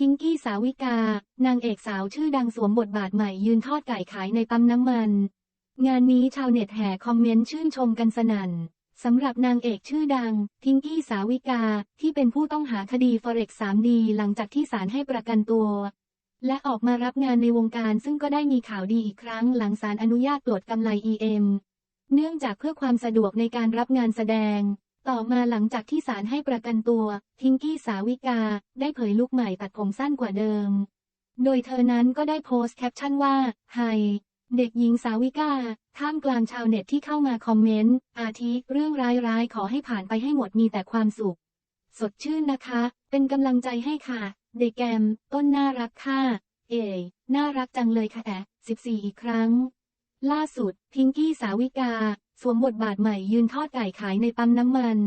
พิงกี้สาวิกา นางเอกสาวชื่อดังสวมบทบาทใหม่ยืนทอดไก่ขายในปั๊มน้ำมัน งานนี้ชาวเน็ตแห่คอมเมนต์ชื่นชมกันสนั่นสำหรับนางเอกชื่อดัง พิงกี้สาวิกา ที่เป็นผู้ต้องหาคดี Forex 3D หลังจากที่ศาลให้ประกันตัว และออกมารับงานในวงการซึ่งก็ได้มีข่าวดีอีกครั้งหลังศาลอนุญาตตรวจกำไร EM เนื่องจากเพื่อความสะดวกในการรับงานแสดง ต่อมาหลังจากที่ศาลให้ประกันตัวพิงกี้สาวิกา ได้เผยลุคใหม่ตัดผมสั้นกว่าเดิม โดยเธอนั้นก็ได้โพสต์แคปชั่นว่าไฮเด็กหญิงสาวิกา ท่ามกลางชาวเน็ตที่เข้ามาคอมเมนต์ อาทิเรื่องร้ายๆ ขอให้ผ่านไปให้หมดมีแต่ความสุข สดชื่นนะคะ เป็นกำลังใจให้ค่ะ เด็กแกม ต้นน่ารักค่ะ เอ๋ยน่ารักจังเลยค่ะแอะ14 อีกครั้ง ล่าสุด พิงกี้สาวิกา สวมบทบาทใหม่ยืนทอดไก่ขายในปั๊มน้ำมัน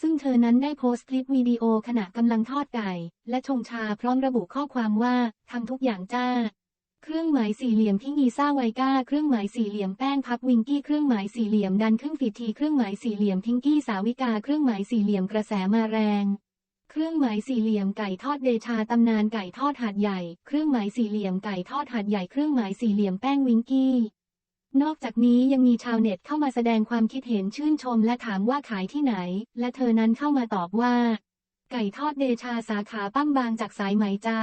ซึ่งเธอนั้นได้โพสต์คลิปวิดีโอขณะกำลังทอดไก่ และชงชาพร้อมระบุข้อความว่าทำทุกอย่างจ้า เครื่องหมายสี่เหลี่ยมที่มีซ่าไวก้า เครื่องหมายสี่เหลี่ยมแป้งพับวิงกี้ เครื่องหมายสี่เหลี่ยมดันครึ่งฟีที เครื่องหมายสี่เหลี่ยมพิงกี้สาวิกา เครื่องหมายสี่เหลี่ยมกระแสมาแรงเครื่องหมายสี่เหลี่ยมไก่ทอดเดชาตำนานไก่ทอดหาดใหญ่ เครื่องหมายสี่เหลี่ยมไก่ทอดหาดใหญ่ เครื่องหมายสี่เหลี่ยมแป้งวิงกี้ นอกจากนี้ยังมีชาวเน็ตเข้ามาแสดงความคิดเห็นชื่นชมและถามว่าขายที่ไหน และเธอนั้นเข้ามาตอบว่า ไก่ทอดเดชาสาขาปั้มบางจากสายไหมจ้า